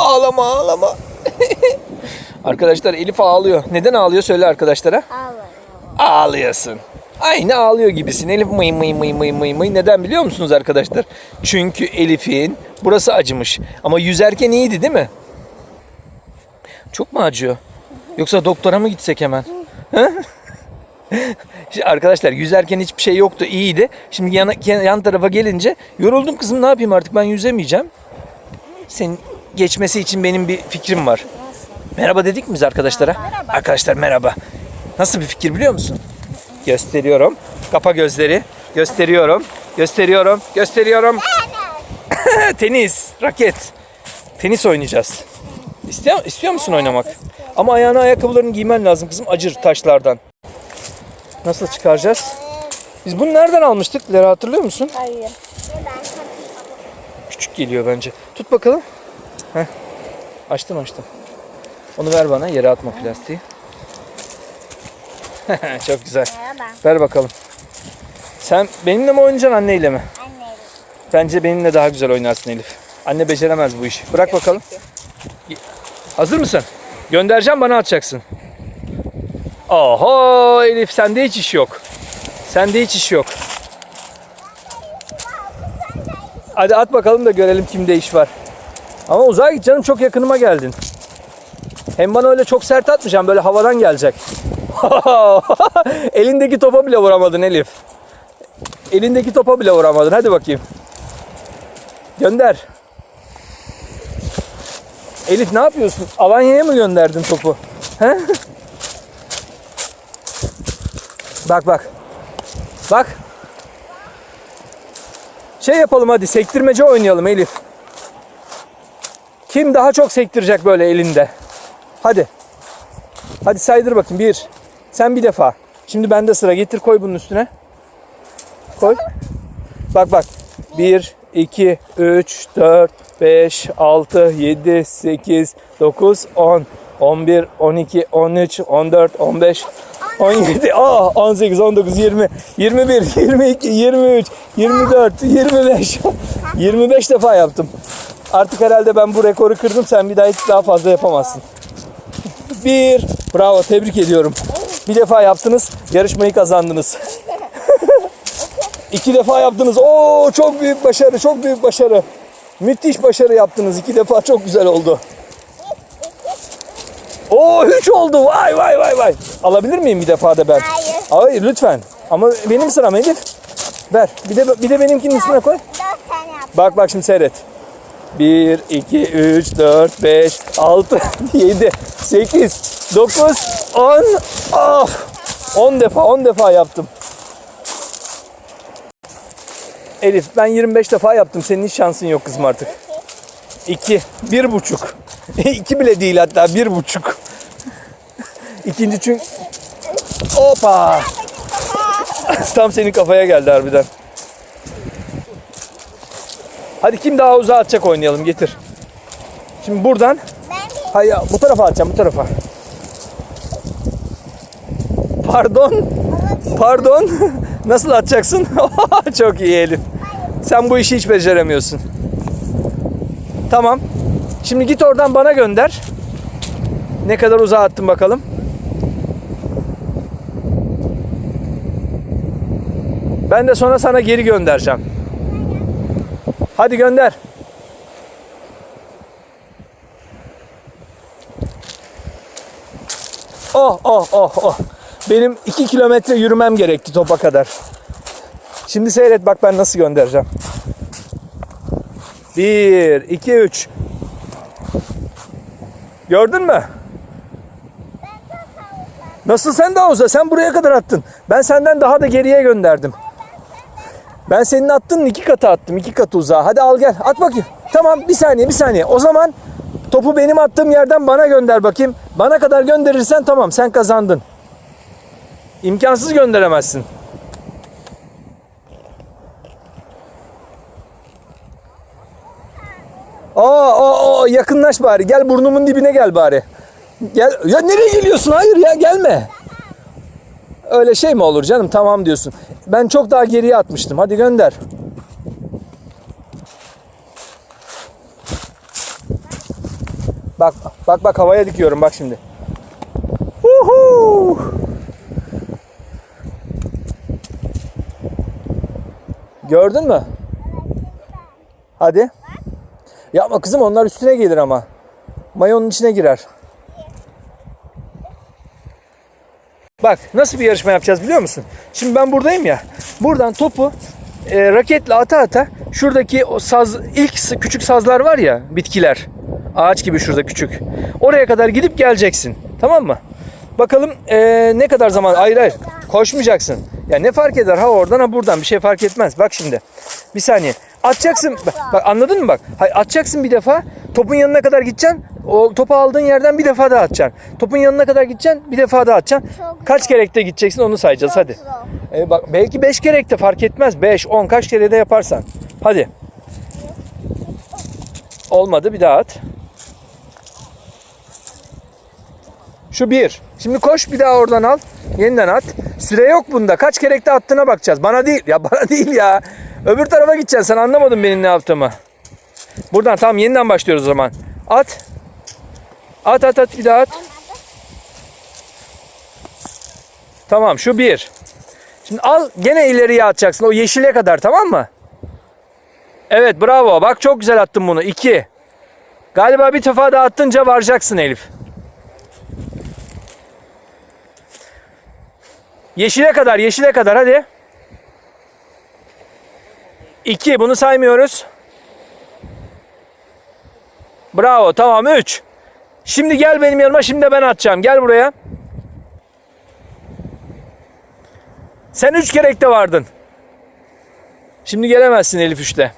Ağlama ağlama. Arkadaşlar Elif ağlıyor. Neden ağlıyor söyle arkadaşlara. Ağlıyorsun. Aynı ağlıyor gibisin. Elif mıy mıy mıy mıy mıy mıy. Neden biliyor musunuz arkadaşlar? Çünkü Elif'in burası acımış. Ama yüzerken iyiydi değil mi? Çok mu acıyor? Yoksa doktora mı gitsek hemen? Şimdi arkadaşlar yüzerken hiçbir şey yoktu iyiydi. Şimdi yan, yan tarafa gelince yoruldum kızım ne yapayım artık ben yüzemeyeceğim. Senin geçmesi için benim bir fikrim var. Merhaba dedik mi biz arkadaşlara? Arkadaşlar merhaba. Nasıl bir fikir biliyor musun? Gösteriyorum. Kapa gözleri. Gösteriyorum. Gösteriyorum. Gösteriyorum. Tenis, raket. Tenis oynayacağız. İstiyor, istiyor musun oynamak? Ama ayağına ayakkabılarını giymen lazım kızım acır taşlardan. Nasıl çıkaracağız? Biz bunu nereden almıştık? Lera hatırlıyor musun? Hayır. Küçük geliyor bence. Tut bakalım. Heh. Açtım açtım. Onu ver bana yere atma plastiği. Çok güzel. Merhaba. Ver bakalım. Sen benimle mi oynayacaksın anneyle mi? Anne. Bence benimle daha güzel oynarsın Elif. Anne beceremez bu işi. Bırak bakalım. Hazır mısın? Göndereceğim bana atacaksın. Oho Elif sende hiç iş yok. Sende hiç iş yok. Hadi at bakalım da görelim kimde iş var. Ama uzağa git canım çok yakınıma geldin. Hem bana öyle çok sert atmayacağım böyle havadan gelecek. Elindeki topa bile vuramadın Elif. Elindeki topa bile vuramadın. Hadi bakayım. Gönder. Elif ne yapıyorsun? Alanya'ya mı gönderdin topu? He? Bak bak. Bak. Şey yapalım hadi sektirmece oynayalım Elif. Kim daha çok sektirecek böyle elinde? Hadi. Hadi saydır bakayım. Bir. Sen bir defa. Şimdi bende sıra. Getir koy bunun üstüne. Koy. Bak bak. 1, 2, 3, 4, 5, 6, 7, 8, 9, 10, 11, 12, 13, 14, 15, 17, aa, 18, 19, 20, 21, 22, 23, 24, 25, 25 defa yaptım. Artık herhalde ben bu rekoru kırdım. Sen bir daha hiç daha fazla yapamazsın. Bir. Bravo tebrik ediyorum. Bir defa yaptınız. Yarışmayı kazandınız. İki defa yaptınız. Oo çok büyük başarı. Çok büyük başarı. Müthiş başarı yaptınız. İki defa çok güzel oldu. Oo üç oldu. Vay vay vay vay. Alabilir miyim bir defa da ben? Hayır. Hayır lütfen. Ama benim sıram Elif. Ver. Bir de bir de benimkinin üstüne koy. Dört tane yap. Bak bak şimdi seyret. 1, 2, 3, 4, 5, 6, 7, 8, 9, 10. Of! 10 defa 10 defa yaptım. Elif ben 25 defa yaptım. Senin hiç şansın yok kızım artık. 2, bir buçuk. 2 bile değil hatta bir buçuk. İkinci çünkü... Hoppa! Tam senin kafaya geldi harbiden. Hadi kim daha uzağa atacak oynayalım getir. Şimdi buradan hayır bu tarafa atacağım bu tarafa. Pardon. Pardon. Nasıl atacaksın? Çok iyi Elif. Sen bu işi hiç beceremiyorsun. Tamam. Şimdi git oradan bana gönder. Ne kadar uzağa attın bakalım. Ben de sonra sana geri göndereceğim. Hadi gönder. Oh oh oh oh. Benim 2 kilometre yürümem gerekti topa kadar. Şimdi seyret bak ben nasıl göndereceğim. 1, 2, 3. Gördün mü? Nasıl sen daha uza? Sen buraya kadar attın. Ben senden daha da geriye gönderdim. Ben senin attığının iki katı attım. iki katı uzağa. Hadi al gel. At bakayım. Tamam bir saniye bir saniye. O zaman topu benim attığım yerden bana gönder bakayım. Bana kadar gönderirsen tamam sen kazandın. İmkansız gönderemezsin. Aa, aa, aa, yakınlaş bari. Gel burnumun dibine gel bari. Gel. Ya nereye geliyorsun? Hayır ya gelme. Öyle şey mi olur canım? Tamam diyorsun. Ben çok daha geriye atmıştım. Hadi gönder. Bak bak bak havaya dikiyorum bak şimdi. Uhu. Gördün mü? Hadi. Yapma kızım onlar üstüne gelir ama. Mayonun içine girer. Bak nasıl bir yarışma yapacağız biliyor musun? Şimdi ben buradayım ya. Buradan topu e, raketle ata ata şuradaki o saz ilk küçük sazlar var ya bitkiler. Ağaç gibi şurada küçük. Oraya kadar gidip geleceksin. Tamam mı? Bakalım e, ne kadar zaman hayır hayır koşmayacaksın. Ya ne fark eder ha oradan ha buradan bir şey fark etmez. Bak şimdi. Bir saniye. Atacaksın. Bak, bak anladın mı bak? Hayır, atacaksın bir defa. Topun yanına kadar gideceksin. O topu aldığın yerden bir defa daha atacaksın. Topun yanına kadar gideceksin. Bir defa daha atacaksın. Çok Kaç kere ekte gideceksin onu sayacağız hadi. zor. E bak belki 5 kere ekte fark etmez. 5, 10 kaç kere de yaparsan. Hadi. Olmadı bir daha at. Şu bir. Şimdi koş bir daha oradan al. Yeniden at. Süre yok bunda. Kaç kere ekte attığına bakacağız. Bana değil. Ya bana değil ya. Öbür tarafa gideceksin. Sen anlamadın benim ne yaptığımı. Buradan tamam yeniden başlıyoruz o zaman. At. At at at bir daha at. Tamam şu bir. Şimdi al gene ileriye atacaksın o yeşile kadar tamam mı? Evet bravo bak çok güzel attın bunu. İki. Galiba bir defa daha attınca varacaksın Elif. Yeşile kadar yeşile kadar hadi. İki bunu saymıyoruz. Bravo tamam üç. Şimdi gel benim yanıma şimdi ben atacağım. Gel buraya. Sen üç kere ekte vardın. Şimdi gelemezsin Elif üçte.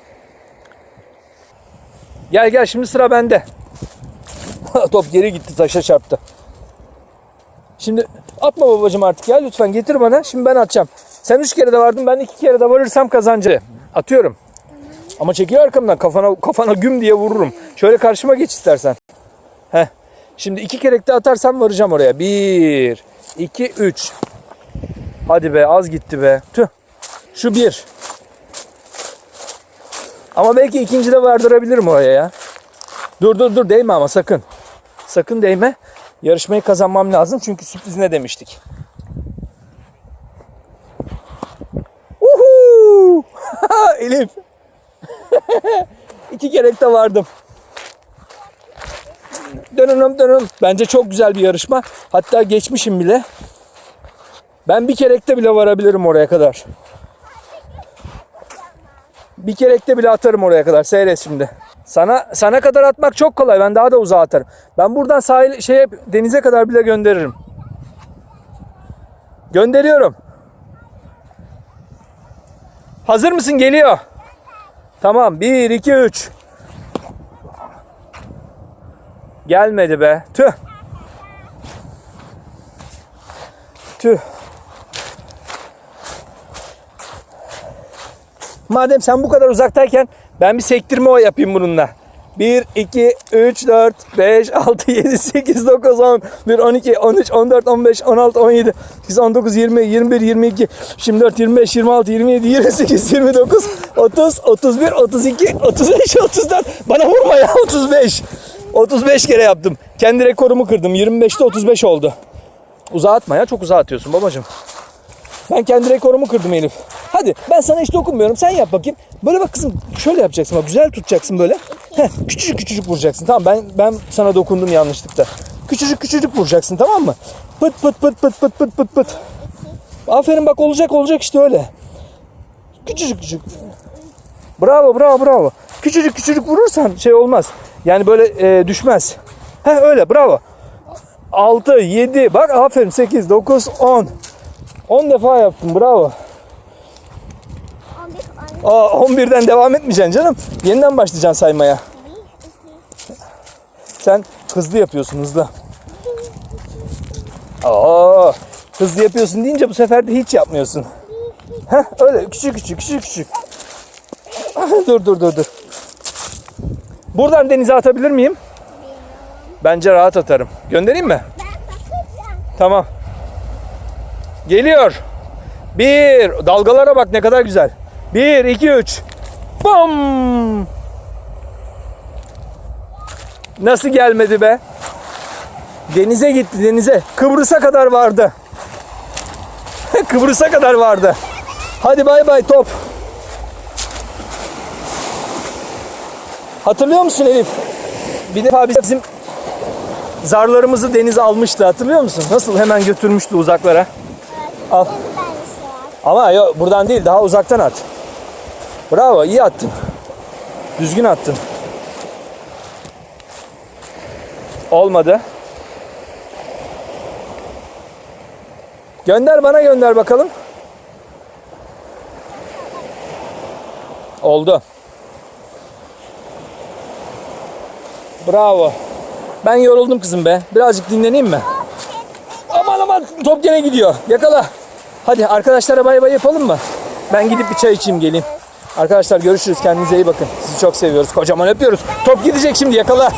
Gel gel şimdi sıra bende. Top geri gitti taşa çarptı. Şimdi atma babacım artık ya lütfen getir bana. Şimdi ben atacağım. Sen üç kere de vardın ben iki kere de varırsam kazancı. Atıyorum. Ama çekiyor arkamdan kafana kafana güm diye vururum. Şöyle karşıma geç istersen. Şimdi iki kere de atarsam varacağım oraya. Bir, iki, üç. Hadi be az gitti be. Tüh. Şu bir. Ama belki ikinci de vardırabilirim oraya ya. Dur dur dur değme ama sakın. Sakın değme. Yarışmayı kazanmam lazım çünkü sürpriz ne demiştik. Uhu! Elif. İki kere de vardım. Dönünüm dönünüm. Bence çok güzel bir yarışma. Hatta geçmişim bile. Ben bir kerekte bile varabilirim oraya kadar. Bir kerekte bile atarım oraya kadar. Seyret şimdi. Sana sana kadar atmak çok kolay. Ben daha da uzağa atarım. Ben buradan sahil şeye denize kadar bile gönderirim. Gönderiyorum. Hazır mısın? Geliyor. Tamam. 1 2 3. Gelmedi be. Tüh. Tüh. Madem sen bu kadar uzaktayken ben bir sektirme o yapayım bununla. 1, 2, 3, 4, 5, 6, 7, 8, 9, 10, 1, 12, 13, 14, 15, 16, 17, 18, 19, 20, 21, 22, 24, 25, 26, 27, 28, 29, 30, 31, 32, 33, 34. Bana vurma ya 35. 35 kere yaptım. Kendi rekorumu kırdım. 25'te 35 oldu. Uzağa atma ya. Çok uzağa atıyorsun babacığım. Ben kendi rekorumu kırdım Elif. Hadi ben sana hiç dokunmuyorum. Sen yap bakayım. Böyle bak kızım şöyle yapacaksın. Bak güzel tutacaksın böyle. Heh, küçücük küçücük vuracaksın. Tamam ben ben sana dokundum yanlışlıkla. Küçücük küçücük vuracaksın tamam mı? Pıt pıt pıt pıt pıt pıt pıt pıt. Aferin bak olacak olacak işte öyle. Küçücük küçük. Bravo bravo bravo. Küçücük küçücük vurursan şey olmaz. Yani böyle e, düşmez. Heh öyle bravo. 6, 7, bak aferin 8, 9, 10. 10 defa yaptım bravo. 11, 12, Aa, 11'den devam etmeyeceksin canım. Yeniden başlayacaksın saymaya. Sen hızlı yapıyorsun hızlı. Aa, hızlı yapıyorsun deyince bu sefer de hiç yapmıyorsun. Heh, öyle küçük küçük küçük küçük. Dur dur dur dur. Buradan denize atabilir miyim? Bence rahat atarım. Göndereyim mi? Ben bakacağım. Tamam. Geliyor. Bir. Dalgalara bak ne kadar güzel. Bir, iki, üç. Bam. Nasıl gelmedi be? Denize gitti denize. Kıbrıs'a kadar vardı. Kıbrıs'a kadar vardı. Hadi bay bay top. Hatırlıyor musun Elif? Bir defa bizim zarlarımızı deniz almıştı hatırlıyor musun? Nasıl hemen götürmüştü uzaklara. Al. Ama yok buradan değil daha uzaktan at. Bravo iyi attın. Düzgün attın. Olmadı. Gönder bana gönder bakalım. Oldu. Bravo. Ben yoruldum kızım be. Birazcık dinleneyim mi? Aman aman top gene gidiyor. Yakala. Hadi arkadaşlara bay bay yapalım mı? Ben gidip bir çay içeyim geleyim. Arkadaşlar görüşürüz. Kendinize iyi bakın. Sizi çok seviyoruz. Kocaman öpüyoruz. Top gidecek şimdi yakala.